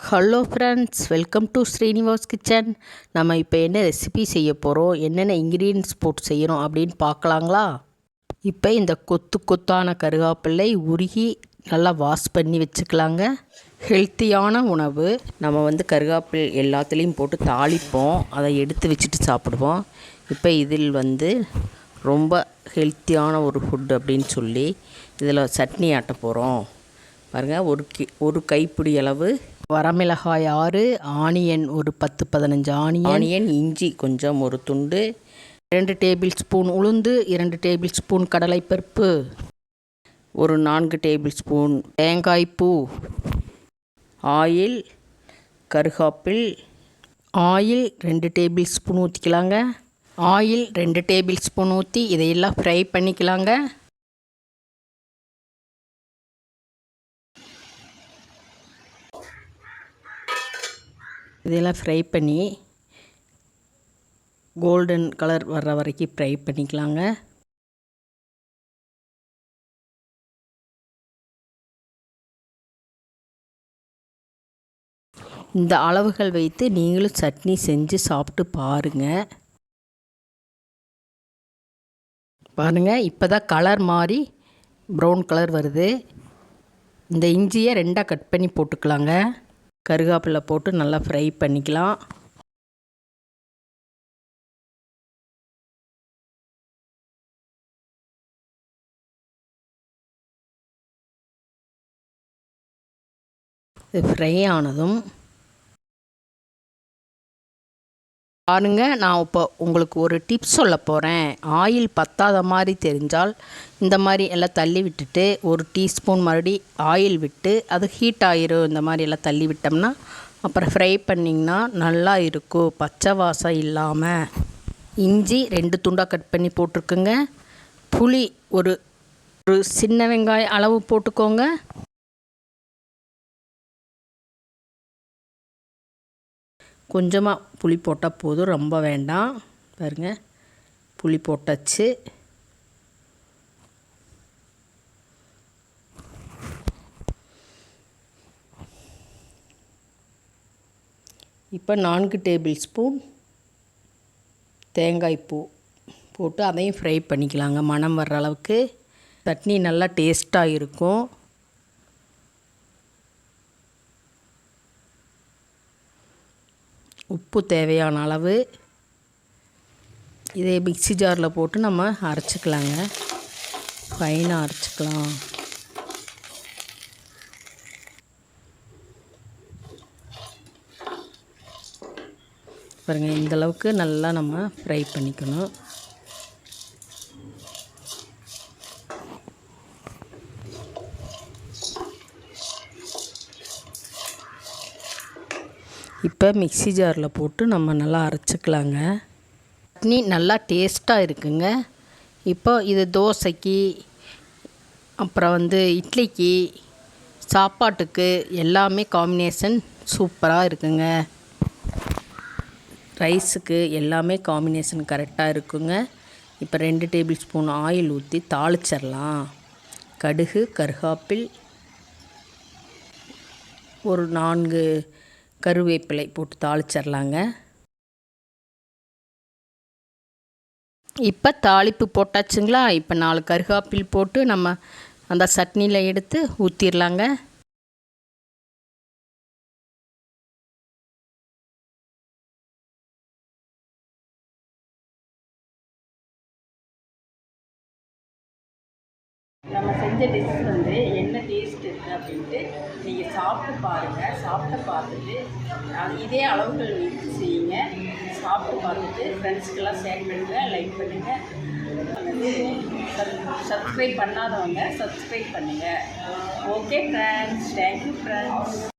Hello friends welcome to Srinivas kitchen நம்ம இப்போ என்ன ரெசிபி செய்ய போகிறோம் என்னென்ன இன்க்ரீடியன்ஸ் போட்டு செய்கிறோம் அப்படின்னு பார்க்கலாங்களா? இப்போ இந்த கொத்து கொத்தான கருகாப்பிள்ளை உருகி நல்லா வாஷ் பண்ணி வச்சுக்கலாங்க. ஹெல்த்தியான உணவு. நம்ம வந்து கருவேப்பில் எல்லாத்துலேயும் போட்டு தாளிப்போம். அதை எடுத்து வச்சுட்டு சாப்பிடுவோம். இப்போ இதில் வந்து ரொம்ப ஹெல்த்தியான ஒரு ஃபுட் அப்படின்னு சொல்லி இதில் சட்னி ஆட்ட போகிறோம் பாருங்கள் ஒரு கி ஒரு கைப்பிடி அளவு. வரமிளகாய் ஆறு ஆனியன் ஒரு பத்து பதினஞ்சு ஆனியன். ஆனியன் இஞ்சி கொஞ்சம் ஒரு துண்டு. இரண்டு டேபிள் ஸ்பூன் உளுந்து இரண்டு டேபிள் ஸ்பூன் கடலைப்பருப்பு. ஒரு நான்கு டேபிள் ஸ்பூன் தேங்காய் பூ. ஆயில் கருகாப்பில். ஆயில் ரெண்டு டேபிள் ஸ்பூன் ஊற்றிக்கலாங்க ஆயில் ரெண்டு டேபிள் ஸ்பூன் ஊற்றி இதையெல்லாம் ஃப்ரை பண்ணிக்கலாங்க. இதெல்லாம் ஃப்ரை பண்ணி கோல்டன் கலர் வர்ற வரைக்கும் ஃப்ரை பண்ணிக்கலாங்க. இந்த அளவுகள் வைத்து நீங்களும் சட்னி செஞ்சு சாப்பிட்டு பாருங்கள் பாருங்கள் இப்போ தான் கலர் மாறி ப்ரௌன் கலர் வருது. இந்த இஞ்சியை ரெண்டாக கட் பண்ணி போட்டுக்கலாங்க. கருகாப்பில் போட்டு நல்லா ஃப்ரை பண்ணிக்கலாம். இது ஃப்ரை ஆனதும் பாருங்க நான் இப்போ உங்களுக்கு ஒரு டிப்ஸ் சொல்ல போகிறேன் ஆயில் பத்தாத மாதிரி தெரிஞ்சால் இந்த மாதிரி எல்லாம் தள்ளி விட்டுட்டு ஒரு டீஸ்பூன் மறுபடி ஆயில் விட்டு அது ஹீட் ஆயிரும். இந்த மாதிரி எல்லாம் தள்ளி விட்டோம்னா அப்புறம் ஃப்ரை பண்ணிங்கன்னா நல்லா இருக்கும். பச்சை வாசம் இல்லாமல் இஞ்சி ரெண்டு துண்டாக கட் பண்ணி போட்டிருக்குங்க. புளி ஒரு ஒரு சின்ன வெங்காயம் அளவு போட்டுக்கோங்க. கொஞ்சமாக புளி போட்டால் போதும் ரொம்ப வேண்டாம். பாருங்கள் புளி போட்டாச்சு. இப்போ நான்கு டேபிள் ஸ்பூன் தேங்காய் பூ போட்டு அதையும் ஃப்ரை பண்ணிக்கலாங்க. மணம் வர்ற அளவுக்கு. சட்னி நல்லா டேஸ்ட்டாக இருக்கும். உப்பு தேவையான அளவு. இதே மிக்சி ஜாரில் போட்டு நம்ம அரைச்சிக்கலாங்க. ஃபைனாக அரைச்சிக்கலாம். பாருங்கள் இந்தளவுக்கு நல்லா நம்ம ஃப்ரை பண்ணிக்கணும். இப்போ மிக்சி ஜாரில் போட்டு நம்ம நல்லா அரைச்சிக்கலாங்க. சட்னி நல்லா டேஸ்ட்டாக இருக்குங்க. இப்போ இது தோசைக்கு அப்புறம் வந்து இட்லிக்கு சாப்பாட்டுக்கு எல்லாமே காம்பினேஷன் சூப்பராக இருக்குங்க. ரைஸுக்கு எல்லாமே காம்பினேஷன் கரெக்டாக இருக்குங்க. இப்போ ரெண்டு டேபிள் ஸ்பூன் ஆயில் ஊற்றி தாளிச்சிடலாம். கடுகு கருகாப்பில் ஒரு நான்கு கருவேப்பிலை போட்டு தாளிச்சிடலாங்க. இப்போ தாளிப்பு போட்டாச்சுங்களா? இப்போ நாலு கருகாப்பில் போட்டு நம்ம அந்த சட்னியில் எடுத்து ஊற்றிடலாங்க நம்ம செஞ்ச டிஷ் வந்து என்ன டேஸ்ட் இருக்குது அப்படின்ட்டு நீங்கள் சாப்பிட்டு பாருங்கள் சாப்பிட்டு பார்த்துட்டு இதே அளவுகள் வைத்து செய்யுங்க. சாப்பிட்டு பார்த்துட்டு ஃப்ரெண்ட்ஸ்க்கெல்லாம் ஷேர் பண்ணுங்கள் லைக் பண்ணுங்கள் வந்து சப்ஸ்கிரைப் பண்ணாதவங்க சப்ஸ்கிரைப் பண்ணுங்கள் ஓகே ஃப்ரெண்ட்ஸ் தேங்க்யூ ஃப்ரெண்ட்ஸ்